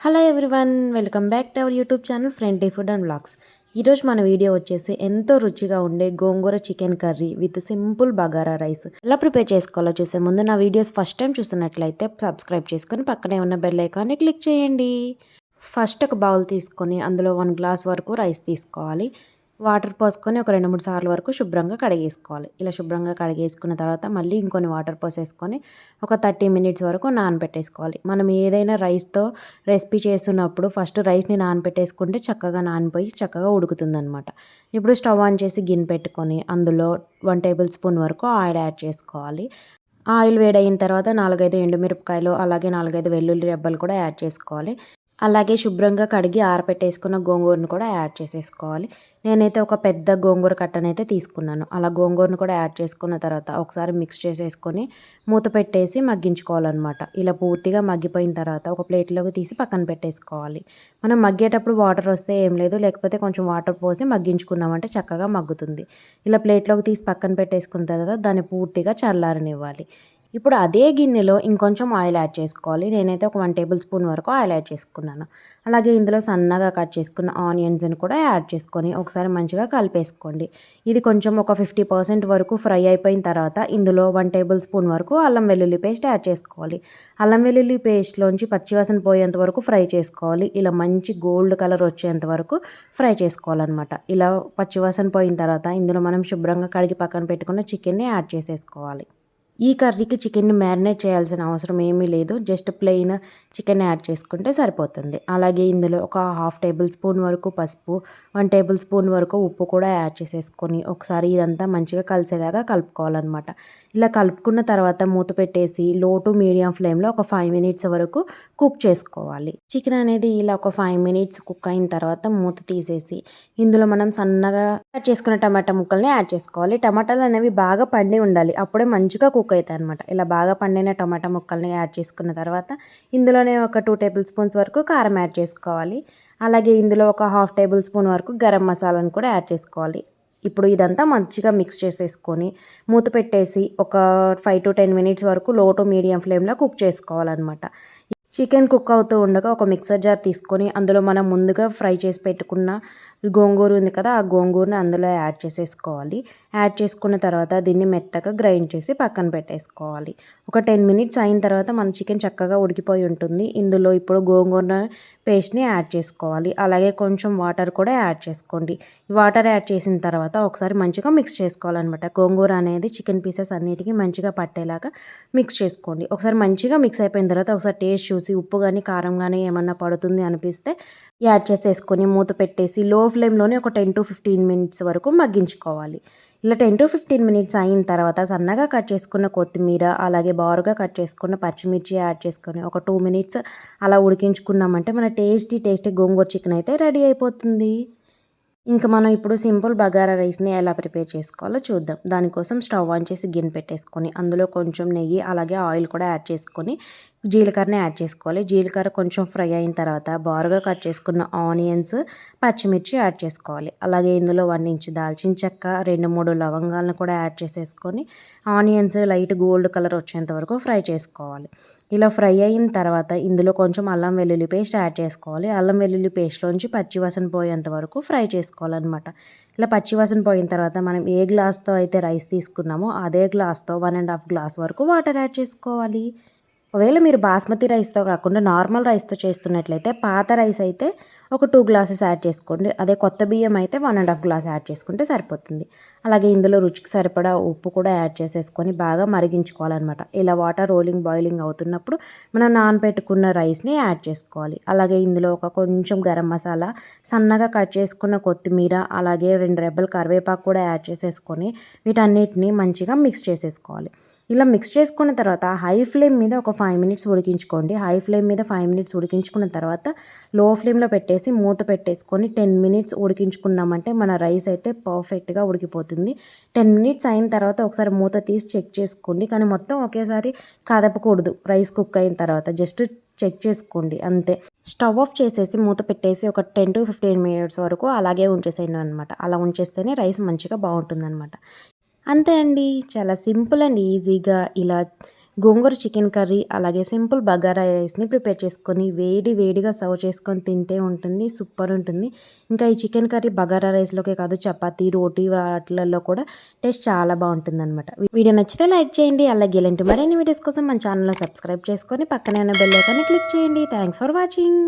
Hello everyone welcome back to our YouTube channel friend day food and blogs ఈరోజు మన video వచ్చేసి ఎంతో రుచిగా ఉండే gongura chicken curry with simple bagara rice. ఎలా ప్రిపేర్ చేసుకోవాలో చూసే ముందు నా వీడియోస్ ఫస్ట్ టైం చూస్తున్నట్లయితే సబ్స్క్రైబ్ చేసుకొని పక్కనే ఉన్న బెల్ ఐకాన్ని క్లిక్ చేయండి. ఫస్ట్ ఒక బౌల్ తీసుకొని అందులో వన్ గ్లాస్ వరకు రైస్ తీసుకోవాలి. వాటర్ పోసుకొని ఒక రెండు మూడు సార్లు వరకు శుభ్రంగా కడిగేసుకోవాలి. ఇలా శుభ్రంగా కడిగేసుకున్న తర్వాత మళ్ళీ ఇంకొన్ని వాటర్ పోసేసుకొని ఒక థర్టీ మినిట్స్ వరకు నానబెట్టేసుకోవాలి. మనం ఏదైనా రైస్తో రెసిపీ చేస్తున్నప్పుడు ఫస్ట్ రైస్ని నానబెట్టేసుకుంటే చక్కగా నానిపోయి చక్కగా ఉడుకుతుందనమాట ఇప్పుడు స్టవ్ ఆన్ చేసి గిన్నె పెట్టుకొని అందులో వన్ టేబుల్ స్పూన్ వరకు ఆయిల్ యాడ్ చేసుకోవాలి. ఆయిల్ వేడైన తర్వాత నాలుగైదు ఎండుమిరపకాయలు అలాగే నాలుగైదు వెల్లుల్లి రెబ్బలు కూడా యాడ్ చేసుకోవాలి. అలాగే శుభ్రంగా కడిగి ఆరపెట్టేసుకున్న గోంగూరను కూడా యాడ్ చేసేసుకోవాలి. నేనైతే ఒక పెద్ద గోంగూర కట్టనైతే తీసుకున్నాను. అలా గోంగూరను కూడా యాడ్ చేసుకున్న తర్వాత ఒకసారి మిక్స్ చేసేసుకొని మూత పెట్టేసి మగ్గించుకోవాలన్నమాట. ఇలా పూర్తిగా మగ్గిపోయిన తర్వాత ఒక ప్లేట్లోకి తీసి పక్కన పెట్టేసుకోవాలి. మనం మగ్గేటప్పుడు వాటర్ వస్తే ఏం లేదు లేకపోతే కొంచెం వాటర్ పోసి మగ్గించుకున్నామంటే చక్కగా మగ్గుతుంది. ఇలా ప్లేట్లోకి తీసి పక్కన పెట్టేసుకున్న తర్వాత దాన్ని పూర్తిగా చల్లారనివ్వాలి. ఇప్పుడు అదే గిన్నెలో ఇంకొంచెం ఆయిల్ యాడ్ చేసుకోవాలి. నేనైతే ఒక వన్ టేబుల్ స్పూన్ వరకు ఆయిల్ యాడ్ చేసుకున్నాను. అలాగే ఇందులో సన్నగా కట్ చేసుకున్న ఆనియన్స్ని కూడా యాడ్ చేసుకొని ఒకసారి మంచిగా కలిపేసుకోండి. ఇది కొంచెం ఒక ఫిఫ్టీ పర్సెంట్ వరకు ఫ్రై అయిపోయిన తర్వాత ఇందులో వన్ టేబుల్ స్పూన్ వరకు అల్లం వెల్లుల్లి పేస్ట్ యాడ్ చేసుకోవాలి. అల్లం వెల్లుల్లి పేస్ట్లోంచి పచ్చివాసన పోయేంత వరకు ఫ్రై చేసుకోవాలి. ఇలా మంచి గోల్డ్ కలర్ వచ్చేంత వరకు ఫ్రై చేసుకోవాలన్నమాట. ఇలా పచ్చివాసన పోయిన తర్వాత ఇందులో మనం శుభ్రంగా కడిగి పక్కన పెట్టుకున్న చికెన్ని యాడ్ చేసేసుకోవాలి. ఈ కర్రీకి చికెన్ని మ్యారినేట్ చేయాల్సిన అవసరం ఏమీ లేదు. జస్ట్ ప్లెయిన్ చికెన్ యాడ్ చేసుకుంటే సరిపోతుంది. అలాగే ఇందులో ఒక హాఫ్ టేబుల్ స్పూన్ వరకు పసుపు వన్ టేబుల్ స్పూన్ వరకు ఉప్పు కూడా యాడ్ చేసేసుకొని ఒకసారి ఇదంతా మంచిగా కలిసేలాగా కలుపుకోవాలన్నమాట. ఇలా కలుపుకున్న తర్వాత మూత పెట్టేసి లో టు మీడియం ఫ్లేమ్లో ఒక ఫైవ్ మినిట్స్ వరకు కుక్ చేసుకోవాలి. చికెన్ అనేది ఇలా ఒక ఫైవ్ మినిట్స్ కుక్ అయిన తర్వాత మూత తీసేసి ఇందులో మనం సన్నగా యాడ్ చేసుకున్న టమాటా ముక్కల్ని యాడ్ చేసుకోవాలి. టమాటాలు అనేవి బాగా పండి ఉండాలి. అప్పుడే మంచిగా కుక్ కుక్ అవుతాయి అనమాట ఇలా బాగా పండిన టమాటా ముక్కల్ని యాడ్ చేసుకున్న తర్వాత ఇందులోనే ఒక టూ టేబుల్ స్పూన్స్ వరకు కారం యాడ్ చేసుకోవాలి. అలాగే ఇందులో ఒక హాఫ్ టేబుల్ స్పూన్ వరకు గరం మసాలాను కూడా యాడ్ చేసుకోవాలి. ఇప్పుడు ఇదంతా మంచిగా మిక్స్ చేసేసుకొని మూత పెట్టేసి ఒక ఫైవ్ టు టెన్ మినిట్స్ వరకు లో టు మీడియం ఫ్లేమ్లో కుక్ చేసుకోవాలన్నమాట. చికెన్ కుక్ అవుతూ ఉండగా ఒక మిక్సర్ జార్ తీసుకొని అందులో మనం ముందుగా ఫ్రై చేసి పెట్టుకున్న గోంగూర ఉంది కదా ఆ గోంగూరని అందులో యాడ్ చేసేసుకోవాలి. యాడ్ చేసుకున్న తర్వాత దీన్ని మెత్తగా గ్రైండ్ చేసి పక్కన పెట్టేసుకోవాలి. ఒక టెన్ మినిట్స్ అయిన తర్వాత మన చికెన్ చక్కగా ఉడికిపోయి ఉంటుంది. ఇందులో ఇప్పుడు గోంగూర పేస్ట్ని యాడ్ చేసుకోవాలి. అలాగే కొంచెం వాటర్ కూడా యాడ్ చేసుకోండి. వాటర్ యాడ్ చేసిన తర్వాత ఒకసారి మంచిగా మిక్స్ చేసుకోవాలన్నమాట. గోంగూర అనేది చికెన్ పీసెస్ అన్నిటికీ మంచిగా పట్టేలాగా మిక్స్ చేసుకోండి. ఒకసారి మంచిగా మిక్స్ అయిపోయిన తర్వాత ఒకసారి టేస్ట్ చూసి ఉప్పు కానీ కారం కానీ ఏమన్నా పడుతుంది అనిపిస్తే యాడ్ చేసేసుకొని మూత పెట్టేసి లో ఫ్లేమ్లోనే ఒక టెన్ టు ఫిఫ్టీన్ మినిట్స్ వరకు మగ్గించుకోవాలి. ఇలా టెన్ టు ఫిఫ్టీన్ మినిట్స్ అయిన తర్వాత సన్నగా కట్ చేసుకున్న కొత్తిమీర అలాగే బారుగా కట్ చేసుకున్న పచ్చిమిర్చి యాడ్ చేసుకొని ఒక టూ మినిట్స్ అలా ఉడికించుకున్నామంటే మన టేస్టీ టేస్టీ గోంగూర చికెన్ అయితే రెడీ అయిపోతుంది. ఇంకా మనం ఇప్పుడు సింపుల్ బగారా రైస్ని ఎలా ప్రిపేర్ చేసుకోవాలో చూద్దాం. దానికోసం స్టవ్ ఆన్ చేసి గిన్నె పెట్టేసుకొని అందులో కొంచెం నెయ్యి అలాగే ఆయిల్ కూడా యాడ్ చేసుకొని జీలకర్రని యాడ్ చేసుకోవాలి. జీలకర్ర కొంచెం ఫ్రై అయిన తర్వాత బారుగా కట్ చేసుకున్న ఆనియన్స్ పచ్చిమిర్చి యాడ్ చేసుకోవాలి. అలాగే ఇందులో వన్ ఇంచ్ దాల్చిన చెక్క రెండు మూడు లవంగాలను కూడా యాడ్ చేసేసుకొని ఆనియన్స్ లైట్ గోల్డ్ కలర్ వచ్చేంత వరకు ఫ్రై చేసుకోవాలి. ఇలా ఫ్రై అయిన తర్వాత ఇందులో కొంచెం అల్లం వెల్లుల్లి పేస్ట్ యాడ్ చేసుకోవాలి. అల్లం వెల్లుల్లి పేస్ట్లోంచి పచ్చివాసన పోయేంత వరకు ఫ్రై చేసుకోవాలన్నమాట. ఇలా పచ్చివాసన పోయిన తర్వాత మనం ఏ గ్లాస్తో అయితే రైస్ తీసుకున్నామో అదే గ్లాస్తో వన్ అండ్ హాఫ్ గ్లాస్ వరకు వాటర్ యాడ్ చేసుకోవాలి. ఒకవేళ మీరు బాస్మతి రైస్తో కాకుండా నార్మల్ రైస్తో చేస్తున్నట్లయితే పాత రైస్ అయితే ఒక టూ గ్లాసెస్ యాడ్ చేసుకోండి. అదే కొత్త బియ్యం అయితే one and half glass add చేసుకుంటే సరిపోతుంది. అలాగే ఇందులో రుచికి సరిపడా ఉప్పు కూడా యాడ్ చేసేసుకొని బాగా మరిగించుకోవాలన్నమాట. ఇలా వాటర్ రోలింగ్ బాయిలింగ్ అవుతున్నప్పుడు మనం నానబెట్టుకున్న రైస్ని యాడ్ చేసుకోవాలి. అలాగే ఇందులో ఒక కొంచెం గరం మసాలా సన్నగా కట్ చేసుకున్న కొత్తిమీర అలాగే రెండు రెబ్బలు కరివేపాకు కూడా యాడ్ చేసేసుకొని వీటన్నిటిని మంచిగా మిక్స్ చేసేసుకోవాలి. ఇలా మిక్స్ చేసుకున్న తర్వాత హై ఫ్లేమ్ మీద ఒక ఫైవ్ మినిట్స్ ఉడికించుకోండి. హై ఫ్లేమ్ మీద ఫైవ్ మినిట్స్ ఉడికించుకున్న తర్వాత లో ఫ్లేమ్లో పెట్టేసి మూత పెట్టేసుకొని టెన్ మినిట్స్ ఉడికించుకున్నామంటే మన రైస్ అయితే పర్ఫెక్ట్గా ఉడికిపోతుంది. టెన్ మినిట్స్ అయిన తర్వాత ఒకసారి మూత తీసి చెక్ చేసుకోండి. కానీ మొత్తం ఒకేసారి కదపకూడదు. రైస్ కుక్ అయిన తర్వాత జస్ట్ చెక్ చేసుకోండి. అంతే. స్టవ్ ఆఫ్ చేసేసి మూత పెట్టేసి ఒక టెన్ టు ఫిఫ్టీన్ మినిట్స్ వరకు అలాగే ఉంచేసేయండి అనమాట అలా ఉంచేస్తేనే రైస్ మంచిగా బాగుంటుంది అనమాట అంతే అండి. చాలా సింపుల్ అండ్ ఈజీగా ఇలా గోంగూర చికెన్ కర్రీ అలాగే సింపుల్ బగారా రైస్ని ప్రిపేర్ చేసుకొని వేడి వేడిగా సర్వ్ చేసుకొని తింటే ఉంటుంది సూపర్ ఉంటుంది. ఇంకా ఈ చికెన్ కర్రీ బగారా రైస్లోకే కాదు చపాతీ రోటీ వాటిలలో కూడా టేస్ట్ చాలా బాగుంటుంది అనమాట వీడియో నచ్చితే లైక్ చేయండి అలాగే ఇలాంటి మరిన్ని వీడియోస్ కోసం మన ఛానల్లో సబ్స్క్రైబ్ చేసుకొని పక్కనే ఉన్న బెల్ ఐకాన్ని క్లిక్ చేయండి. Thanks for watching.